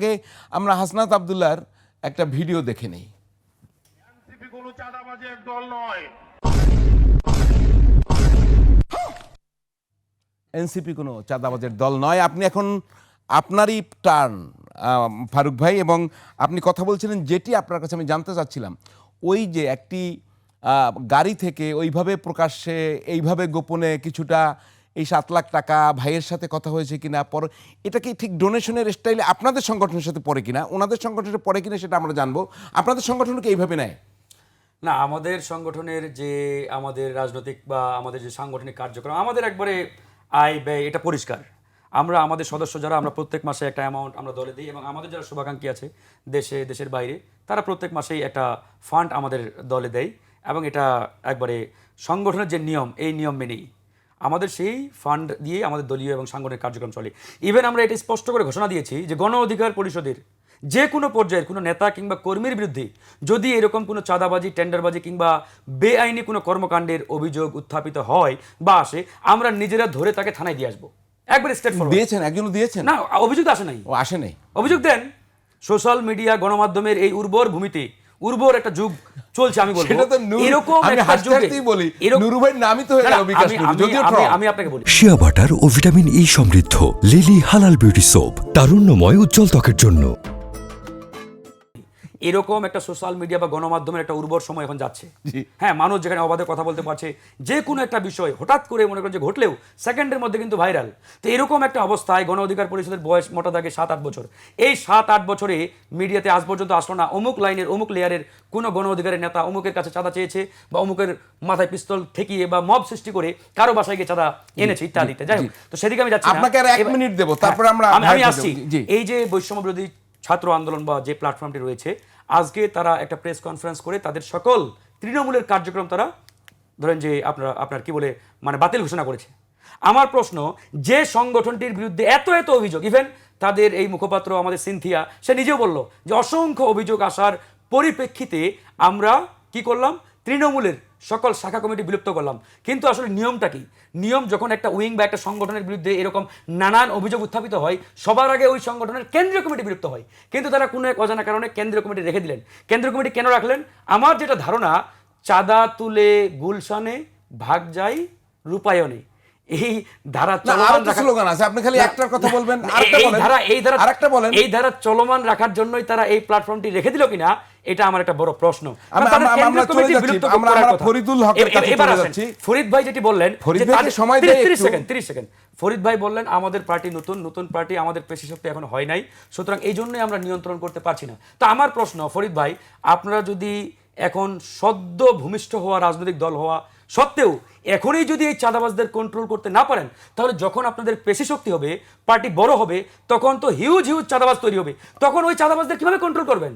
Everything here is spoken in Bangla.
আগে আমরা হাসনাত আবদুল্লার একটা ভিডিও দেখে নেই। এনসিপি কোনো চাঁদাবাজের দল নয়। এনসিপি কোনো চাঁদাবাজের দল নয়। আপনি এখন আপনারই টার্ন ফারুক ভাই এবং আপনি কথা বলছিলেন যেটি আপনার কাছে আমি জানতে চাচ্ছিলাম। ওই যে একটি গাড়ি থেকে ওইভাবে প্রকাশ্যে এইভাবে গোপনে কিছুটা এই সাত লাখ টাকা ভাইয়ের সাথে কথা হয়েছে কিনা, পর এটা কি ঠিক ডোনেশনের স্টাইলে আপনাদের সংগঠনের সাথে পড়ে কিনা, ওনাদের সংগঠনের পড়ে কিনা সেটা আমরা জানব। আপনাদের সংগঠনকে এইভাবে নেয়? না, আমাদের সংগঠনের যে আমাদের রাজনৈতিক বা আমাদের যে সাংগঠনিক কার্যক্রম, আমাদের একবারে আয় ব্যয়, এটা পরিষ্কার। আমরা, আমাদের সদস্য যারা, আমরা প্রত্যেক মাসে একটা অ্যামাউন্ট আমরা দলে দিই এবং আমাদের যারা শুভাকাঙ্ক্ষী আছে দেশে, দেশের বাইরে, তারা প্রত্যেক মাসেই একটা ফান্ড আমাদের দলে দেয় এবং এটা একবারে সংগঠনের যে নিয়ম, এই নিয়ম মেনেই। আমাদের সেই ফান্ড দিয়ে আমাদের দলীয় এবং সাংগঠনিক কার্যক্রম চলে। ইভেন আমরা এটা স্পষ্ট করে ঘোষণা দিয়েছি যে গণ অধিকার পরিষদের যে কোনো পর্যায়ের কোনো নেতা কিংবা কর্মীর বিরুদ্ধে যদি এরকম কোনো চাঁদাবাজি টেন্ডারবাজি কিংবা বেআইনি কোনো কর্মকাণ্ডের অভিযোগ উত্থাপিত হয় বা আসে আমরা নিজেরা ধরে তাকে থানায় দিয়ে আসব। একবার স্টেট দিয়েছেন? একজনও দিয়েছেন? না অভিযোগ আসে নাই। ও আসে নাই। অভিযোগ দেন সোশ্যাল মিডিয়া গণমাধ্যমের এই উর্বর ভূমিতে উর্বর একটা যুগ চলছে আমি বলব। সেটা তো এরকম আমি একটা যুগে হাসতেই বলি, নুরুবাই নুরু নামই তো হয়ে গেল বিকাশ আমি- যদিও আমি- আমি আপনাকে বলি। শিয়া বাটার ও ভিটামিন ই সমৃদ্ধ লিলি হালাল বিউটি সোপ তারুণ্যময় উজ্জ্বল ত্বকের জন্য। এরকম একটা সোশ্যাল মিডিয়া বা গণমাধ্যমের একটা উর্বর সময় এখন যাচ্ছে। হ্যাঁ মানুষ যেখানে অবাধে কথা বলতে পারছে যে কোনো একটা বিষয় হঠাৎ করে মনে করেন যে ঘটলেও সেকেন্ডের মধ্যে কিন্তু ভাইরাল তো এরকম একটা অবস্থায় গণ অধিকার পরিষদের বয়স মোটা থাকে সাত আট বছর। এই সাত আট বছরে মিডিয়াতে আজ পর্যন্ত আসলো না। অমুক লাইনের অমুক লেয়ারের কোনো গণ অধিকারের নেতা অমুকের কাছে চাঁদা চেয়েছে বা অমুকের মাথায় পিস্তল ঠেকিয়ে বা মব সৃষ্টি করে কারও বাসায় গিয়ে চাঁদা এনেছে ইত্যাদিতে। যাই হোক তো সেদিকে আমি যাচ্ছি আপনাকে আর এক মিনিট দেবো, হ্যাঁ, তারপরে আমরা আমি- আমি আসছি। এই যে বৈষম্য বিরোধী ছাত্র আন্দোলন বা যে প্ল্যাটফর্মটি রয়েছে, আজকে তারা একটা প্রেস কনফারেন্স করে তাদের সকল তৃণমূলের কার্যক্রম তারা ধরেন যে আপনার আপনার কি বলে মানে বাতিল ঘোষণা করেছে। আমার প্রশ্ন, যে সংগঠনটির বিরুদ্ধে এত এত অভিযোগ ইভেন তাদের এই মুখপাত্র আমাদের সিনথিয়া, সে নিজেও বলল যে অসংখ্য অভিযোগ আসার পরিপ্রেক্ষিতে আমরা কি করলাম? তৃণমূলের সকল শাখা কমিটি বিলুপ্ত করলাম। কিন্তু আসলে নিয়মটা কি? নিয়ম যখন একটা উইং বা একটা সংগঠনের বিরুদ্ধে এরকম নানান অভিযোগ উত্থাপিত হয়, সবার আগে ওই সংগঠনের কেন্দ্রীয় কমিটি বিলুপ্ত হয়। কিন্তু তারা কোনো এক অজানা কারণে কেন্দ্রীয় কমিটি রেখে দিলেন। কেন্দ্রীয় কমিটি কেন রাখলেন? আমার যেটা ধারণা, চাঁদা তুলে গুলশানে ভাগ যায় রূপায়ণে। এই ধারা চলমান স্লোগান আছে। আপনি খালি একটার কথা বলবেন, আরেকটা এই বলেন। ধারা এই ধারা আরেকটা বলেন। এই ধারা চলমান রাখার জন্যই তারা এই প্ল্যাটফর্মটি রেখে দিল কিনা এটা আমার একটা বড় প্রশ্ন আমরা- আমরা- চলে যাচ্ছি। ফরিদুল হকের কাছে চলে যাচ্ছি। ফরিদ ভাই যেটি বললেন ফরিদ যে ভাইকে সময় দেয় তিরিশ একটু। সেকেন্ড তিরিশ সেকেন্ড ফরিদ ভাই বললেন আমাদের পার্টি নতুন নতুন পার্টি আমাদের পেশি শক্তি এখন হয় নাই সুতরাং এই জন্যই আমরা নিয়ন্ত্রণ করতে পারছি না তো আমার প্রশ্ন ফরিদ ভাই আপনারা যদি এখন সদ্য ভূমিষ্ঠ হওয়া রাজনৈতিক দল হওয়া সত্ত্বেও, এখনই যদি এই চাঁদাবাজদের কন্ট্রোল করতে না পারেন, তাহলে যখন আপনাদের পেশি শক্তি হবে, পার্টি বড় হবে, তখন তো হিউজ হিউজ চাঁদাবাজ তৈরি হবে। তখন ওই চাঁদাবাজদের কীভাবে কন্ট্রোল করবেন?